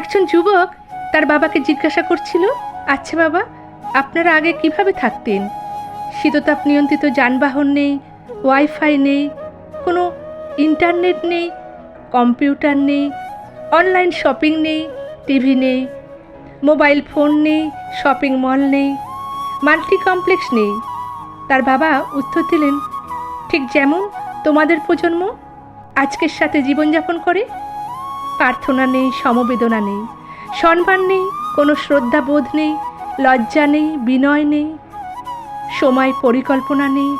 একজন যুবক তার বাবাকে জিজ্ঞাসা করছিল আচ্ছা বাবা, আপনারা আগে কীভাবে থাকতেন? শীততাপ নিয়ন্ত্রিত যানবাহন নেই, ওয়াইফাই নেই, কোনো ইন্টারনেট নেই, কম্পিউটার নেই, অনলাইন শপিং নেই, টিভি নেই, মোবাইল ফোন নেই, শপিং মল নেই, মাল্টি কমপ্লেক্স নেই। তার বাবা উত্তর দিলেন, ঠিক যেমন তোমাদের প্রজন্ম, আজকের সাথে জীবনযাপন করে প্রার্থনা নেই, সমবেদনা নেই। সম্মান নেই, কোনো শ্রদ্ধাবোধ নেই, লজ্জা নেই, বিনয় নেই, সময় পরিকল্পনা নেই,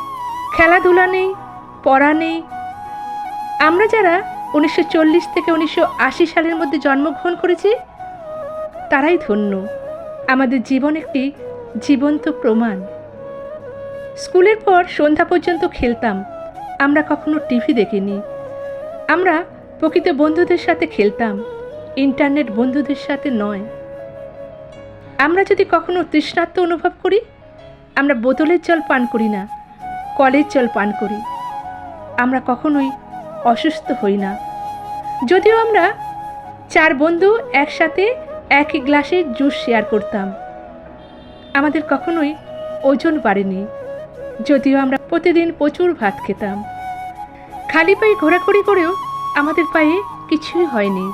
খেলাধুলা নেই, পড়া নেই। আমরা যারা উনিশশো চল্লিশ থেকে উনিশশো আশি সালের মধ্যে জন্মগ্রহণ করেছি, তারাই ধন্য। আমাদের জীবন একটি জীবন্ত প্রমাণ। স্কুলের পর সন্ধ্যা পর্যন্ত খেলতাম। আমরা কখনো টিভি দেখিনি। আমরা প্রকৃত বন্ধুদের সাথে খেলতাম, ইন্টারনেট বন্ধুদের সাথে নয়। আমরা যদি কখনো তৃষ্ণার্ত অনুভব করি, আমরা বোতলের জল পান করি না, কলের জল পান করি। আমরা কখনোই অসুস্থ হই না। যদিও আমরা চার বন্ধু একসাথে একই গ্লাসে জুস শেয়ার করতাম। আমাদের কখনোই ওজন বাড়েনি। যদিও আমরা প্রতিদিন প্রচুর ভাত খেতাম। খালি পায়ে ঘোরাঘুরি করেও আমাদের পায়ে কিছুই হয়নি।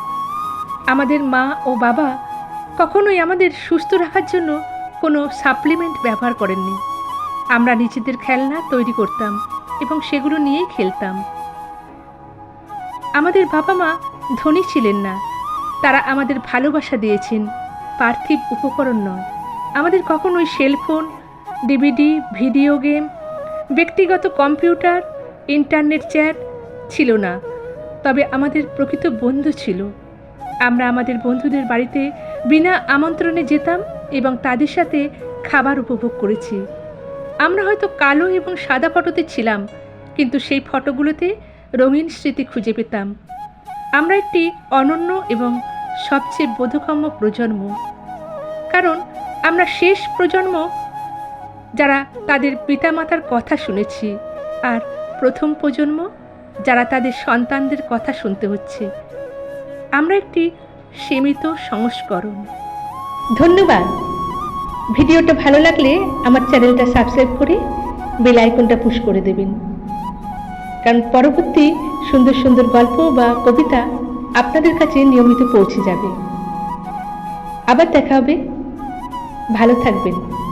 আমাদের মা ও বাবা কখনোই আমাদের সুস্থ রাখার জন্য কোনো সাপ্লিমেন্ট ব্যবহার করেননি। আমরা নিজেদের খেলনা তৈরি করতাম এবং সেগুলো নিয়েই খেলতাম। আমাদের বাবা মা ধনী ছিলেন না। তারা আমাদের ভালোবাসা দিয়েছেন, পার্থিব উপকরণ নয়। আমাদের কখনোই সেলফোন ডিভিডি ভিডিও গেম ব্যক্তিগত কম্পিউটার ইন্টারনেট চ্যাট ছিল না। তবে আমাদের প্রকৃত বন্ধু ছিল। আমরা আমাদের বন্ধুদের বাড়িতে বিনা আমন্ত্রণে যেতাম এবং তাদের সাথে খাবার উপভোগ করেছি। আমরা হয়তো কালো এবং সাদা ফটোতে ছিলাম, কিন্তু সেই ফটোগুলোতে রঙিন স্মৃতি খুঁজে পেতাম। আমরা একটি অনন্য এবং সবচেয়ে বোধগম্য প্রজন্ম। কারণ আমরা শেষ প্রজন্ম যারা তাদের পিতামাতার কথা শুনেছি, আর প্রথম প্রজন্ম যারা তাদের সন্তানদের কথা শুনতে হচ্ছে। আমরা একটি সীমিত সংস্করণ। ধন্যবাদ। ভিডিওটা ভালো লাগলে আমার চ্যানেলটা সাবস্ক্রাইব করে বেল আইকনটা পুশ করে দেবেন। কারণ পরবর্তী সুন্দর সুন্দর গল্প বা কবিতা আপনাদের কাছে নিয়মিত পৌঁছে যাবে। আবার দেখা হবে। ভালো থাকবেন।